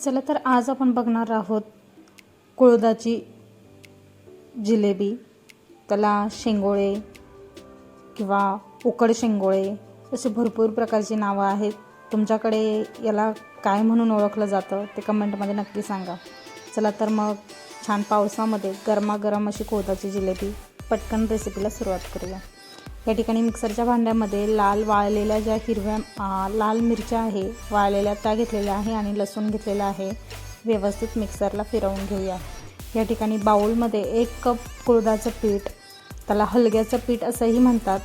चला तर आज आपण बघणार आहोत कुळदाची जिलेबी त्याला शेंगोळे किंवा उकड शेंगोळे असे भरपूर प्रकारची नावं आहेत. तुमच्याकडे याला काय म्हणून ओळखलं जातं ते कमेंटमध्ये नक्की सांगा. चला तर मग छान पावसामध्ये गरमागरम अशी कुळदाची जिलेबी पटकन रेसिपीला सुरुवात करूया. या ठिकाणी मिक्सरच्या भांड्यामध्ये लाल वाळलेल्या ज्या हिरव्या लाल मिरच्या आहे वाळलेल्या त्या घेतलेल्या आहे आणि लसूण घेतलेला आहे. व्यवस्थित मिक्सरला फिरवून घेऊया. या ठिकाणी बाऊलमध्ये एक कप कुळदाचं पीठ त्याला हलग्याचं पीठ असंही म्हणतात.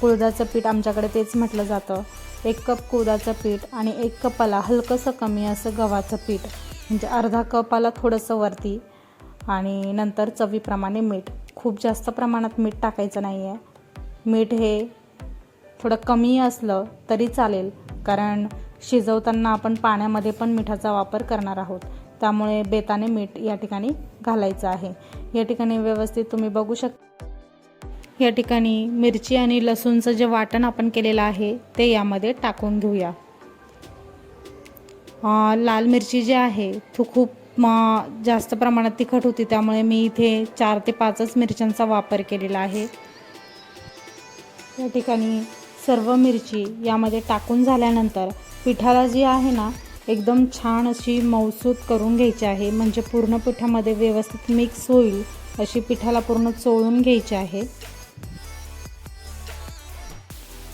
कुळदाचं पीठ आमच्याकडे तेच म्हटलं जातं. एक कप कुळदाचं पीठ आणि एक कपाला हलकंसं कमी असं गव्हाचं पीठ म्हणजे अर्धा कपाला थोडंसं वरती आणि नंतर चवीप्रमाणे मीठ. खूप जास्त प्रमाणात मीठ टाकायचं नाही आहे मीठ हे थोडं कमी असलं तरी चालेल कारण शिजवताना आपण पाण्यामध्ये पण मिठाचा वापर करणार आहोत. त्यामुळे बेताने मीठ या ठिकाणी घालायचं आहे. या ठिकाणी व्यवस्थित तुम्ही बघू शकता या ठिकाणी मिरची आणि लसूणचं जे वाटण आपण केलेलं आहे ते यामध्ये टाकून घेऊया. लाल मिरची जी आहे ती खूप जास्त प्रमाणात तिखट होती त्यामुळे मी इथे चार ते पाचच मिरच्यांचा वापर केलेला आहे. या ठिकाणी सर्व मिरची यामध्ये टाकून झाल्यानंतर पिठाला जी आहे ना एकदम छान अशी मौसूद करून घ्यायची आहे. म्हणजे पूर्ण पिठामध्ये व्यवस्थित मिक्स होईल अशी पिठाला पूर्ण चोळून घ्यायची आहे.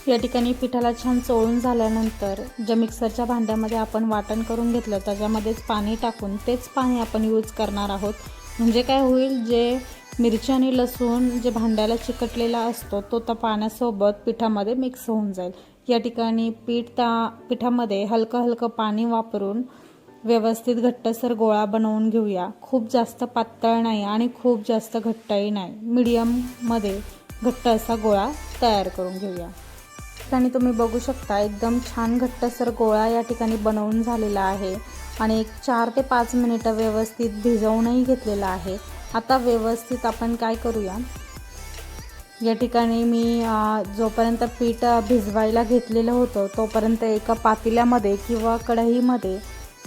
या ठिकाणी पिठाला छान चोळून झाल्यानंतर ज्या मिक्सरच्या भांड्यामध्ये आपण वाटण करून घेतलं त्याच्यामध्येच पाणी टाकून तेच पाणी आपण यूज करणार आहोत. म्हणजे काय होईल जे मिरची आणि लसूण जे भांड्याला चिकटलेला असतो तो त्या पाण्यासोबत पिठामध्ये मिक्स होऊन जाईल. या ठिकाणी पीठ त्या पिठामध्ये हलकं हलकं पाणी वापरून व्यवस्थित घट्टसर गोळा बनवून घेऊया. खूप जास्त पातळ नाही आणि खूप जास्त घट्टही नाही. मीडियममध्ये घट्ट असा गोळा तयार करून घेऊया. ठिकाणी तुम्ही बघू शकता एकदम छान घट्टसर गोळा या ठिकाणी बनवून झालेला आहे. आणि एक चार ते पाच मिनिटं व्यवस्थित भिजवूनही घेतलेला आहे. आता व्यवस्थित आपण काय करूया? या ठिकाणी मी जोपर्यंत पीठ भिजवायला घेतलेलं होतं तोपर्यंत एका पातेल्यामध्ये किंवा कढईमध्ये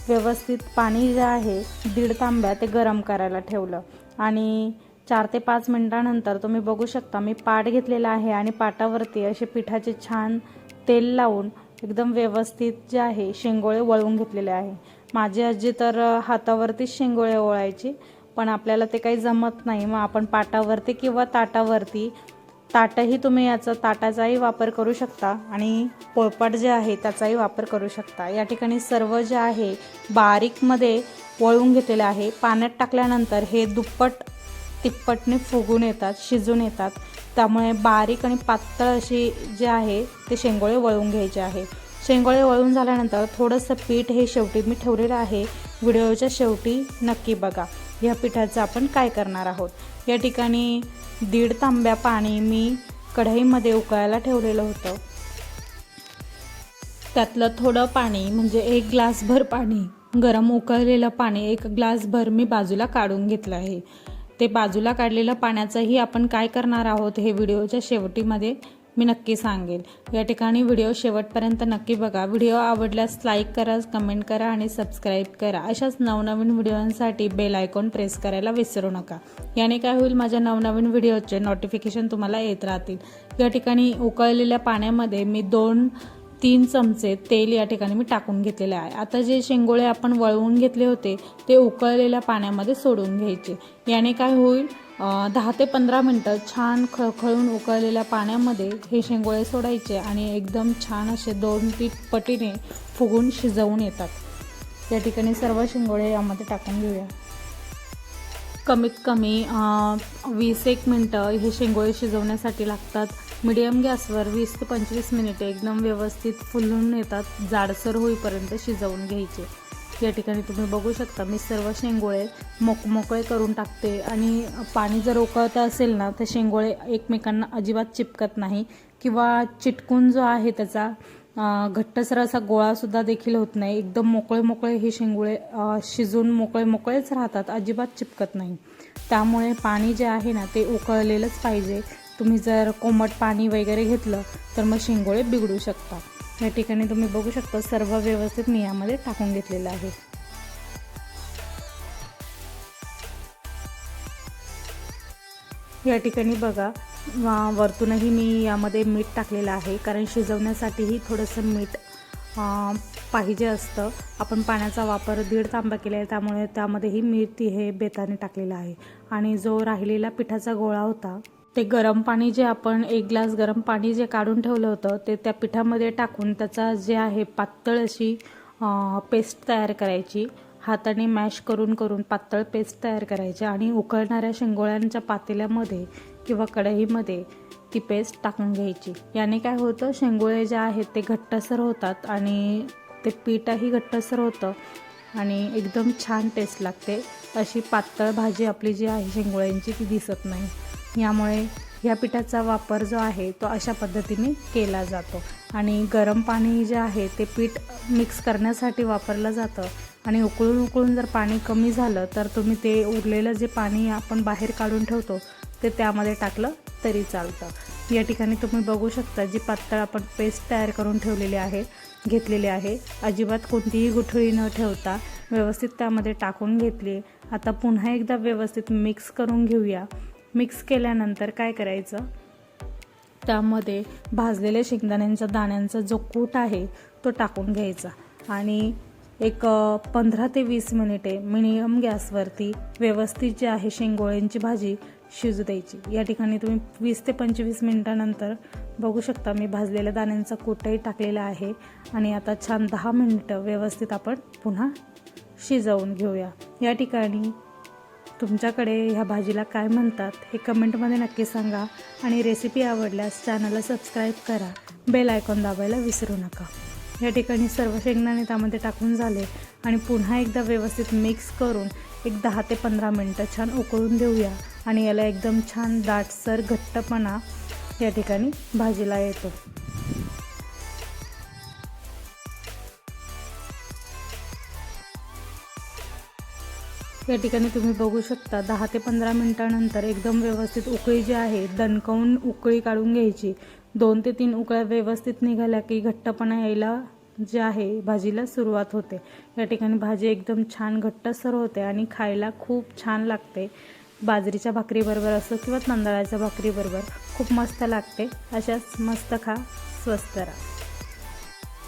व्यवस्थित पाणी जे आहे दीड तांब्या ते गरम करायला ठेवलं. आणि चार ते पाच मिनटानंतर तुम्ही बघू शकता मी पाट घेतलेला आहे आणि पाटावरती असे पिठाचे छान तेल लावून एकदम व्यवस्थित जे आहे शेंगोळे वळवून घेतलेले आहे. माझी आजी तर हातावरतीच शेंगोळे ओळायची पण आपल्याला ते काही जमत नाही. मग आपण पाटावरती किंवा ताटावरती ताटही तुम्ही याचा ताटाचाही वापर करू शकता आणि पोळपाट जे आहे त्याचाही वापर करू शकता. या ठिकाणी सर्व जे आहे बारीकमध्ये वळून घेतलेलं आहे. पाण्यात टाकल्यानंतर हे दुप्पट तिप्पटने फुगून येतात शिजून येतात. त्यामुळे बारीक आणि पातळ अशी जे आहे ते शेंगोळे वळवून घ्यायचे आहे. शेंगोळे वळून झाल्यानंतर थोडंसं पीठ हे शेवटी मी ठेवलेलं आहे. व्हिडिओच्या शेवटी नक्की बघा. ह्या पिठाचं आपण काय करणार आहोत? या ठिकाणी दीड तांब्या पाणी मी कढईमध्ये उकळायला ठेवलेलं होतं. त्यातलं थोडं पाणी म्हणजे एक ग्लासभर पाणी गरम उकळलेलं पाणी एक ग्लासभर मी बाजूला काढून घेतलं आहे. ते बाजूला काढलेलं पाण्याचंही आपण काय करणार आहोत हे व्हिडिओच्या शेवटीमध्ये मी नक्की सांगेल. या ठिकाणी व्हिडिओ शेवटपर्यंत नक्की बघा. व्हिडिओ आवडल्यास लाईक करा कमेंट करा आणि सबस्क्राईब करा. अशाच नवनवीन व्हिडिओंसाठी बेल आयकॉन प्रेस करायला विसरू नका. याने काय होईल? माझ्या नवनवीन व्हिडिओचे नोटिफिकेशन तुम्हाला येत राहतील. या ठिकाणी उकळलेल्या पाण्यामध्ये मी दोन तीन चमचे तेल या ठिकाणी मी टाकून घेतलेले आहे. आता जे शेंगोळे आपण वळवून घेतले होते ते उकळलेल्या पाण्यामध्ये सोडून घ्यायचे. याने काय होईल? दहा ते पंधरा मिनटं छान खळखळून उकळलेल्या पाण्यामध्ये हे शेंगोळे सोडायचे आणि एकदम छान असे दोन तीन पटीने फुगून शिजवून येतात. या ठिकाणी सर्व शेंगोळे यामध्ये टाकून घेऊया. कमीत कमी वीस एक मिनटं हे शेंगोळे शिजवण्यासाठी लागतात. मिडियम गॅसवर वीस ते पंचवीस मिनिटे एकदम व्यवस्थित फुलून येतात जाडसर होईपर्यंत शिजवून घ्यायचे. या ठिकाणी तुम्ही बघू शकता मी सर्व शेंगोळे मोक मोकळे करून टाकते आणि पाणी जर उकळतं असेल ना तर शेंगोळे एकमेकांना अजिबात चिपकत नाही किंवा चिटकून जो आहे त्याचा घट्टसर असा गोळासुद्धा देखील होत नाही. एकदम मोकळे मोकळे हे शेंगोळे शिजून मोकळे मोकळेच राहतात अजिबात चिपकत नाही. त्यामुळे पाणी जे आहे ना ते उकळलेलंच पाहिजे. तुम्ही जर कोमट पाणी वगैरे घेतलं तर मग शिंगोळे बिघडू शकतात. या ठिकाणी तुम्ही बघू शकता सर्व व्यवस्थित मी यामध्ये टाकून घेतलेलं आहे. या ठिकाणी बघा वरतूनही मी यामध्ये मीठ टाकलेलं आहे कारण शिजवण्यासाठीही थोडंसं मीठ पाहिजे असतं. आपण पाण्याचा वापर दीड तांबा केला आहे त्यामुळे त्यामध्येही मीठ हे बेताने टाकलेलं आहे. आणि जो राहिलेला पिठाचा गोळा होता ते गरम पाणी जे आपण एक ग्लास गरम पाणी जे काढून ठेवलं होतं ते त्या पिठामध्ये टाकून त्याचा जे आहे पातळ अशी पेस्ट तयार करायची. हाताने मॅश करून करून पातळ पेस्ट तयार करायची आणि उकळणाऱ्या शेंगोळ्यांच्या पातेल्यामध्ये किंवा कढईमध्ये ती पेस्ट टाकून घ्यायची. याने काय होतं शेंगोळे जे आहेत ते घट्टसर होतात आणि ते पीठही घट्टसर होतं आणि एकदम छान टेस्ट लागते. अशी पातळ भाजी आपली जी आहे शेंगोळ्यांची ती दिसत नाही. यामुळे ह्या पिठाचा वापर जो आहे तो अशा पद्धतीने केला जातो. आणि गरम पाणी जे आहे ते पीठ मिक्स करण्यासाठी वापरलं जातं. आणि उकळून उकळून जर पाणी कमी झालं तर तुम्ही ते उरलेलं जे पाणी आपण बाहेर काढून ठेवतो ते त्यामध्ये टाकलं तरी चालतं. या ठिकाणी तुम्ही बघू शकता जी पातळ आपण पेस्ट तयार करून ठेवलेली आहे घेतलेली आहे. अजिबात कोणतीही गुठळी न ठेवता व्यवस्थित त्यामध्ये टाकून घेतली. आता पुन्हा एकदा व्यवस्थित मिक्स करून घेऊया. मिक्स केल्यानंतर काय करायचं? त्यामध्ये भाजलेल्या शेंगदाण्यांच्या दाण्यांचा जो कूट आहे तो टाकून घ्यायचा. आणि एक पंधरा ते वीस मिनिटे मिनिमम गॅसवरती व्यवस्थित जी आहे शेंगोळ्यांची भाजी शिजू द्यायची. या ठिकाणी तुम्ही वीस ते पंचवीस मिनिटानंतर बघू शकता मी भाजलेल्या दाण्यांचा कूटही टाकलेला आहे. आणि आता छान दहा मिनिटं व्यवस्थित आपण पुन्हा शिजवून घेऊया. या ठिकाणी तुमच्याकडे ह्या भाजीला काय म्हणतात हे कमेंटमध्ये नक्की सांगा आणि रेसिपी आवडल्यास चॅनलला सबस्क्राईब करा. बेल आयकॉन दाबायला विसरू नका. या ठिकाणी सर्व शेंगदाणे त्यामध्ये टाकून झाले आणि पुन्हा एकदा व्यवस्थित मिक्स करून एक दहा ते पंधरा मिनटं छान उकळून देऊया आणि याला एकदम छान दाटसर घट्टपणा या ठिकाणी भाजीला येतो. या ठिकाणी तुम्ही बघू शकता दहा ते पंधरा मिनटानंतर एकदम व्यवस्थित उकळी जी आहे दणकवून उकळी काढून घ्यायची. दोन ते तीन उकळ्या व्यवस्थित निघाल्या की घट्टपणा यायला जे आहे भाजीला सुरुवात होते. या ठिकाणी भाजी एकदम छान घट्टसर होते आणि खायला खूप छान लागते. बाजरीच्या भाकरीबरोबर असो किंवा तांदळाच्या भाकरीबरोबर खूप मस्त लागते. अशाच मस्त खा स्वस्त राहा.